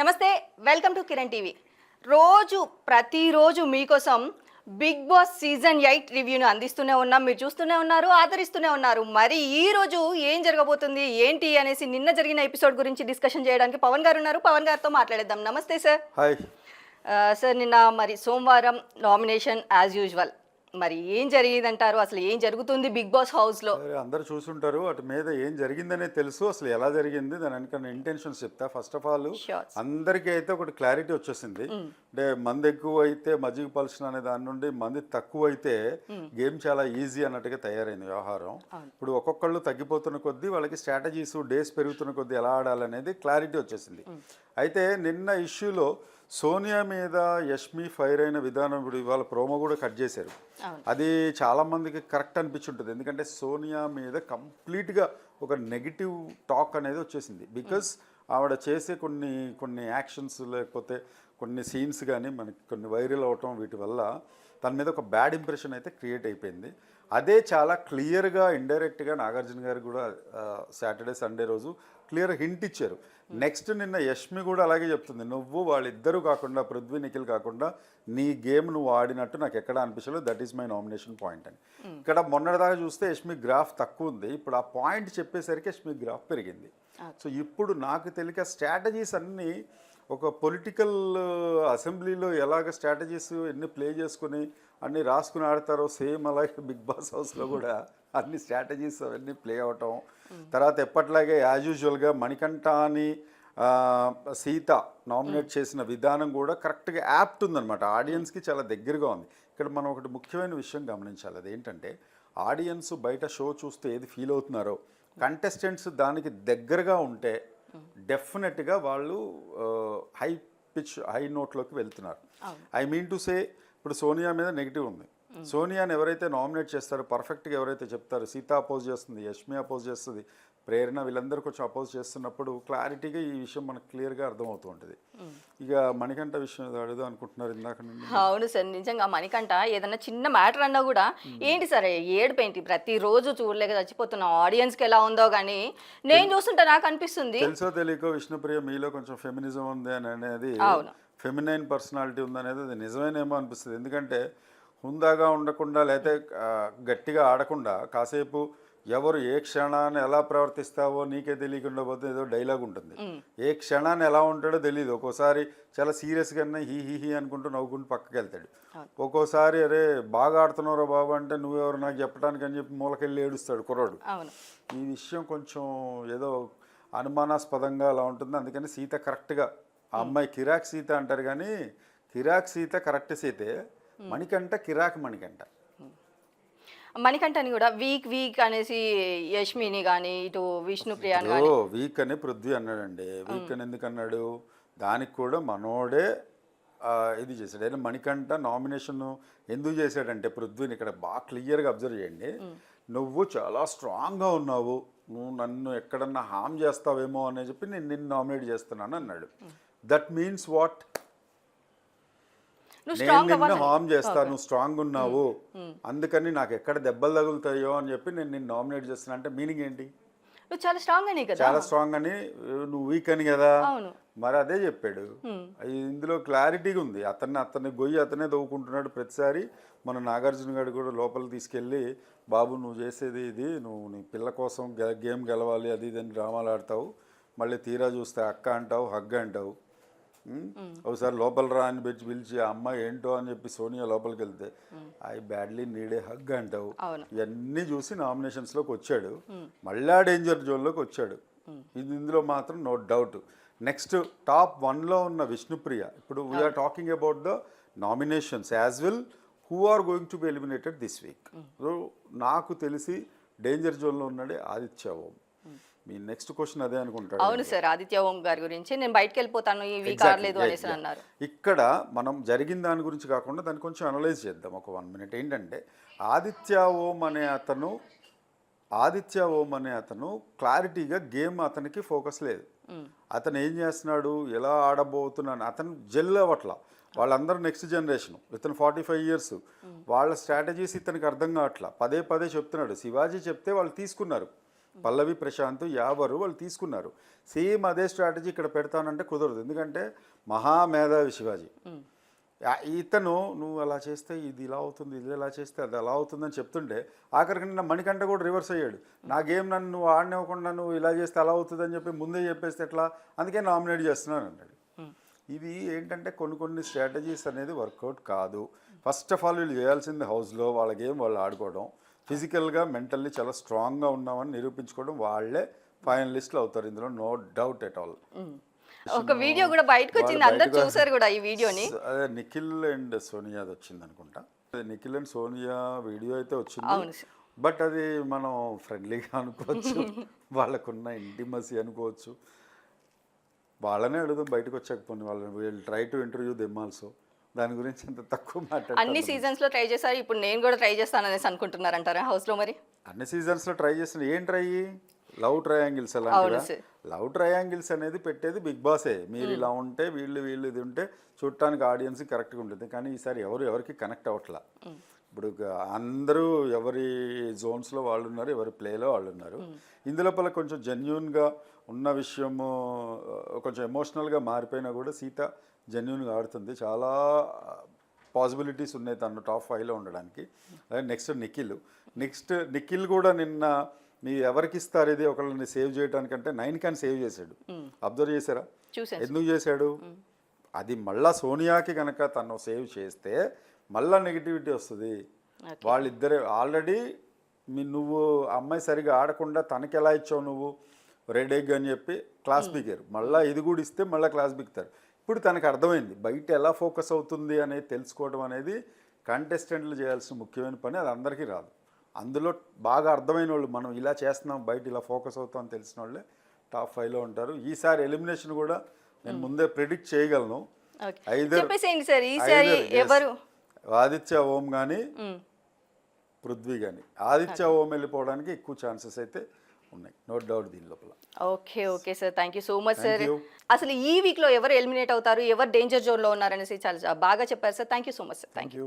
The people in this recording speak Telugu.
నమస్తే వెల్కమ్ టు కిరణ్ టీవీ. రోజు ప్రతిరోజు మీకోసం బిగ్ బాస్ సీజన్ ఎయిట్ రివ్యూను అందిస్తూనే ఉన్నాం. మీరు చూస్తూనే ఉన్నారు ఆదరిస్తూనే ఉన్నారు. మరి ఈ రోజు ఏం జరగబోతుంది ఏంటి అనేసి నిన్న జరిగిన ఎపిసోడ్ గురించి డిస్కషన్ చేయడానికి పవన్ గారు ఉన్నారు. పవన్ గారితో మాట్లాడేద్దాం. నమస్తే సార్. హాయ్. సార్ నిన్న మరి సోమవారం నామినేషన్ యాజ్ యూజువల్. మరి ఏం జరిగిందంటారు? అసలు ఏం జరుగుతుంది బిగ్ బాస్ హౌస్లో? సరే అందరు చూసుంటారు. అటు మీద ఏం జరిగిందనే తెలుసు. అసలు ఎలా జరిగింది? దాని వెనక ఇంటెన్షన్స్ చెప్తా. First of all. అందరికీ అయితే ఒకటి క్లారిటీ వచ్చేసింది. అంటే మంది ఎక్కువ అయితే మజ్జిగ పలుచన అనే దాని నుండి మంది తక్కువ అయితే గేమ్ చాలా ఈజీ అన్నట్టుగా తయారైంది వ్యవహారం. ఇప్పుడు ఒక్కొక్కళ్ళు తగ్గిపోతున్న కొద్దీ వాళ్ళకి స్ట్రాటజీస్ డేస్ పెరుగుతున్న కొద్దీ ఎలా ఆడాలనేది క్లారిటీ వచ్చేసింది. అయితే నిన్న ఇష్యూలో సోనియా మీద యష్మి ఫైర్ అయిన విధానం ఇప్పుడు ఇవాళ ప్రోమో కూడా కట్ చేశారు. అది చాలా మందికి కరెక్ట్ అనిపించుంటుంది. ఎందుకంటే సోనియా మీద కంప్లీట్గా ఒక నెగిటివ్ టాక్ అనేది వచ్చేసింది. బికాస్ ఆవిడ చేసే కొన్ని కొన్ని యాక్షన్స్ లేకపోతే కొన్ని సీన్స్ కానీ మనకి కొన్ని వైరల్ అవటం వీటి వల్ల తన మీద ఒక బ్యాడ్ ఇంప్రెషన్ అయితే క్రియేట్ అయిపోయింది. అదే చాలా క్లియర్గా ఇండైరెక్ట్గా నాగార్జున గారు కూడా సాటర్డే సండే రోజు క్లియర్ హింట్ ఇచ్చారు. నెక్స్ట్ నిన్న యష్మి కూడా అలాగే చెప్తుంది. నువ్వు వాళ్ళిద్దరూ కాకుండా పృథ్వీ నిఖిల్ కాకుండా నీ గేమ్ నువ్వు ఆడినట్టు నాకు ఎక్కడ అనిపించలేదు. That is my nomination point అని. ఇక్కడ మొన్నటిదాకా చూస్తే యష్మి గ్రాఫ్ తక్కువ ఉంది. ఇప్పుడు ఆ పాయింట్ చెప్పేసరికి యష్మి గ్రాఫ్ పెరిగింది. సో ఇప్పుడు నాకు తెలియక స్ట్రాటజీస్ అన్నీ ఒక పొలిటికల్ అసెంబ్లీలో ఎలాగ స్ట్రాటజీస్ ఎన్ని ప్లే చేసుకుని అన్ని రాసుకుని ఆడతారో సేమ్ అలాగే బిగ్ బాస్ హౌస్లో కూడా అన్ని స్ట్రాటజీస్ అవన్నీ ప్లే అవటం. తర్వాత ఎప్పట్లాగే యాజ్ యూజువల్గా మణికంఠ అని సీత నామినేట్ చేసిన విధానం కూడా కరెక్ట్గా యాప్ట్ ఉందన్నమాట. ఆడియన్స్కి చాలా దగ్గరగా ఉంది. ఇక్కడ మనం ఒకటి ముఖ్యమైన విషయం గమనించాలి. అదేంటంటే ఆడియన్స్ బయట షో చూస్తే ఏది ఫీల్ అవుతున్నారో కంటెస్టెంట్స్ దానికి దగ్గరగా ఉంటే డెఫినెట్గా వాళ్ళు హై పిచ్ హై నోట్లోకి వెళ్తున్నారు. ఐ మీన్ టు సే ఇప్పుడు సోనియా మీద నెగిటివ్ ఉంది. సోనియాని ఎవరైతే నామినేట్ చేస్తారో పర్ఫెక్ట్గా ఎవరైతే చెప్తారో సీత అపోజ్ చేస్తుంది యష్మి అపోజ్ చేస్తుంది ప్రేరణ వీళ్ళందరూ కొంచెం అపోజ్ చేస్తున్నప్పుడు క్లారిటీగా ఈ విషయం మనకు క్లియర్గా అర్థమవుతూ ఉంటుంది. ఇక మణికంఠ విషయం అడుగుదాం అనుకుంటున్నారు ఇందాక అవును సార్ నిజంగా మణికంట ఏదన్నా చిన్న మ్యాటర్ అన్నా కూడా ఏంటి సరే ఏడుపు ఏంటి ప్రతిరోజు చూడలేక చచ్చిపోతున్నాం ఆడియన్స్కి ఎలా ఉందో కానీ నేను చూస్తుంటే నాకు అనిపిస్తుంది. తెలుసో తెలియకో విష్ణుప్రియ మీలో కొంచెం ఫెమినిజం ఉంది అని అనేది. ఫెమినైన్ పర్సనాలిటీ ఉందనేది అది నిజమేనేమో అనిపిస్తుంది. ఎందుకంటే హుందాగా ఉండకుండా లేకపోతే గట్టిగా ఆడకుండా కాసేపు ఎవరు ఏ క్షణాన్ని ఎలా ప్రవర్తిస్తావో నీకే తెలియకుండా పోతే ఏదో డైలాగ్ ఉంటుంది. ఏ క్షణాన్ని ఎలా ఉంటాడో తెలియదు ఒక్కోసారి చాలా సీరియస్గా హీ హీ హీ అనుకుంటూ నవ్వుకుంటూ పక్కకి వెళ్తాడు. ఒక్కోసారి అరే బాగా ఆడుతున్నారా బాబు అంటే నువ్వెవరు నాకు చెప్పడానికి అని చెప్పి మూలకెళ్ళి ఏడుస్తాడు కుర్రాడు. ఈ విషయం కొంచెం ఏదో అనుమానాస్పదంగా అలా ఉంటుంది. అందుకని సీత కరెక్ట్గా ఆ అమ్మాయి కిరాక్ సీత అంటారు కానీ కిరాక్ సీత కరెక్ట్ సీతే మణికంట కిరాక్ మణికంట మణికంఠని కూడా వీక్ వీక్ అనేసి యష్మిని కానీ ఇటు విష్ణుప్రియని కానీ ఓ వీక్ అని పృథ్వీ అన్నాడండి. వీక్ అని ఎందుకు అన్నాడు? దానికి కూడా మనోడే ఇది చేశాడు. అయినా మణికంఠ నామినేషన్ ఎందుకు చేశాడంటే పృథ్వీని ఇక్కడ బాగా క్లియర్గా అబ్జర్వ్ చేయండి. నువ్వు చాలా స్ట్రాంగ్గా ఉన్నావు. నువ్వు నన్ను ఎక్కడన్నా హామ్ చేస్తావేమో అని చెప్పి నేను నిన్ను నామినేట్ చేస్తున్నాను అన్నాడు. That means what? నువ్వు నేను స్ట్రాంగ్ నిన్ను హామ్ చేస్తాను నువ్వు స్ట్రాంగ్ ఉన్నావు. అందుకని నాకు ఎక్కడ దెబ్బలు తగులుతాయో అని చెప్పి నేను నిన్ను నామినేట్ చేస్తున్నా. అంటే మీనింగ్ ఏంటి? నువ్వు చాలా స్ట్రాంగ్ అని కదా. చాలా స్ట్రాంగ్ అని నువ్వు వీక్ అని కదా. అవును. మరి అదే చెప్పాడు. అది ఇందులో క్లారిటీగా ఉంది. అతన్ని అతన్ని గొయ్యి అతనే దవ్వుకుంటున్నాడు ప్రతిసారి. మన నాగార్జున గారు కూడా లోపలికి తీసుకెళ్ళి బాబు నువ్వు చేసేది ఇది నువ్వు నీ పిల్ల కోసం గె- గేమ్ గెలవాలి అది ఇది అని డ్రామాలు ఆడతావు. మళ్ళీ తీరా చూస్తే అక్క అంటావు హగ్గ అంటావు? ఒకసారి లోపల రా అని పిలిచి పిలిచి ఆ అమ్మాయి ఏంటో అని చెప్పి సోనియా లోపలికి వెళ్తే ఐ బ్యాడ్లీ నీడే హగ్ అంటావు. ఇవన్నీ చూసి నామినేషన్స్లోకి వచ్చాడు. మళ్ళా డేంజర్ జోన్లోకి వచ్చాడు. ఇది ఇందులో మాత్రం నో డౌట్ నెక్స్ట్ టాప్ వన్లో ఉన్న విష్ణుప్రియ. ఇప్పుడు we're talking about the nominations as well who are going to be eliminated this week నాకు తెలిసి డేంజర్ జోన్లో ఉన్నాడే ఆదిత్య ఓం. మీ నెక్స్ట్ క్వశ్చన్ అదే అనుకుంటాడు అవును సార్ ఆదిత్య ఓం గారి గురించి. నేను బయటకు వెళ్ళిపోతాను ఈ వీక్ ఆడలేదు అనేసి. అన్నారు. ఇక్కడ మనం జరిగిన దాని గురించి కాకుండా దాన్ని కొంచెం అనలైజ్ చేద్దాం. ఒక వన్ మినిట్ ఏంటంటే ఆదిత్య ఓం అనే అతను ఆదిత్య ఓం అనే అతను క్లారిటీగా గేమ్ అతనికి ఫోకస్ లేదు. అతను ఏం చేస్తున్నాడు? ఎలా ఆడబోతున్నాడు? అతను జెల్ అవ్వట్ల. వాళ్ళందరూ నెక్స్ట్ జనరేషన్ ఇతను ఫార్టీ ఫైవ్ ఇయర్స్ వాళ్ళ స్ట్రాటజీస్ ఇతనికి అర్థం కావట్లా. పదే పదే చెప్తున్నాడు. శివాజీ చెప్తే వాళ్ళు తీసుకున్నారు. పల్లవి ప్రశాంత్ యావరు వాళ్ళు తీసుకున్నారు. సేమ్ అదే స్ట్రాటజీ ఇక్కడ పెడతానంటే కుదరదు. ఎందుకంటే మహామేధావి శివాజీ. ఇతను నువ్వు అలా చేస్తే ఇది ఇలా అవుతుంది ఇది ఇలా చేస్తే అది అలా అవుతుందని చెప్తుంటే ఆఖరికి నిన్న మణికంఠ కూడా రివర్స్ అయ్యాడు. నా గేమ్ నన్ను నువ్వు ఆడనివ్వకుండా నువ్వు ఇలా చేస్తే అలా అవుతుందని చెప్పి ముందే చెప్పేస్తే ఎట్లా? అందుకే నామినేట్ చేస్తున్నాను అన్నాడు ఇవి ఏంటంటే కొన్ని కొన్ని స్ట్రాటజీస్ అనేది వర్కౌట్ కాదు. ఫస్ట్ ఆఫ్ ఆల్ వీళ్ళు చేయాల్సింది హౌస్లో వాళ్ళ గేమ్ వాళ్ళు ఆడుకోవడం. ఫిజికల్గా మెంటల్లీ చాలా స్ట్రాంగ్గా ఉన్నామని నిరూపించుకోవడం వాళ్ళే ఫైనలిస్టులు అవుతారు ఇందులో. No doubt at all. ఒక వీడియో కూడా బయటకు వచ్చింది. అందరు చూసారు కూడా ఈ వీడియోని. అదే నిఖిల్ అండ్ సోనియాది వచ్చింది అనుకుంటా. అదే నిఖిల్ అండ్ సోనియా వీడియో అయితే వచ్చింది. బట్ అది మనం ఫ్రెండ్లీగా అనుకోవచ్చు. వాళ్ళకున్న ఇంటిమసీ అనుకోవచ్చు. వాళ్ళనే అడుగుదాం బయటకు వచ్చాకపోయింది వాళ్ళని వీళ్ళు try to interview them also. దాని గురించి అంత తక్కువ అన్ని మాట్లాడారు సీజన్స్లో ట్రై చేశారు ఇప్పుడు నేను కూడా ట్రై చేస్తాను అనేసి అనుకుంటున్నారంటారా హౌస్లో మరి? అన్ని సీజన్స్లో ట్రై చేసిన ఏం ట్రై? లవ్ ట్రయాంగిల్స్ అలాంటివా. లవ్ ట్రయాంగిల్స్ అనేది పెట్టేది బిగ్ బాసే. మీరు ఇలా ఉంటే వీళ్ళు వీళ్ళు ఇది ఉంటే చూడటానికి ఆడియన్స్ కరెక్ట్గా ఉంటుంది. కానీ ఈసారి ఎవరు ఎవరికి కనెక్ట్ అవ్వట్లా. ఇప్పుడు అందరూ ఎవరి జోన్స్లో వాళ్ళు ఉన్నారు ఎవరి ప్లేలో వాళ్ళు ఉన్నారు. ఇందులోపల కొంచెం జెన్యున్గా ఉన్న విషయము కొంచెం ఎమోషనల్గా మారిపోయినా కూడా సీత జెన్యున్గా ఆడుతుంది. చాలా పాసిబిలిటీస్ ఉన్నాయి తను టాప్ ఫైవ్లో ఉండడానికి. అలాగే నెక్స్ట్ నిఖిల్. నెక్స్ట్ నిఖిల్ కూడా నిన్న మీ ఎవరికి ఇస్తారు ఇది? ఒకళ్ళని సేవ్ చేయడానికంటే నైన్ కానీ సేవ్ చేశాడు. అబ్జర్వ్ చేశారా? ఎందుకు చేశాడు? అది మళ్ళా సోనియాకి కనుక తను సేవ్ చేస్తే మళ్ళా నెగిటివిటీ వస్తుంది. వాళ్ళిద్దరే ఆల్రెడీ మీ నువ్వు అమ్మాయి సరిగా ఆడకుండా తనకి ఎలా ఇచ్చావు నువ్వు? రెడ్ ఎగ్ అని చెప్పి క్లాస్ బిగారు. మళ్ళీ ఇది కూడా ఇస్తే మళ్ళీ క్లాస్ బిగుతారు. ఇప్పుడు తనకు అర్థమైంది బయట ఎలా ఫోకస్ అవుతుంది అనేది తెలుసుకోవడం అనేది కంటెస్టెంట్లు చేయాల్సిన ముఖ్యమైన పని అది అందరికీ రాదు. అందులో బాగా అర్థమైన వాళ్ళు మనం ఇలా చేస్తున్నాం బయట ఇలా ఫోకస్ అవుతాం అని తెలిసిన వాళ్ళే టాప్ ఫైవ్లో ఉంటారు. ఈసారి ఎలిమినేషన్ కూడా నేను ముందే ప్రిడిక్ట్ చేయగలను. ఎవరు? ఆదిత్య ఓం కానీ. పృథ్వీ కానీ ఆదిత్య ఓం వెళ్ళిపోవడానికి ఎక్కువ ఛాన్సెస్ అయితే ఉన్నాయి. నో డౌట్ దీని లోపల. Okay okay sir thank you so much sir. అసలు ఈ వీక్లో ఎవరు ఎలిమినేట్ అవుతారు? ఎవరు డేంజర్ జోన్లో ఉన్నారనేసి చాలా బాగా చెప్పారు sir thank you so much sir thank thank you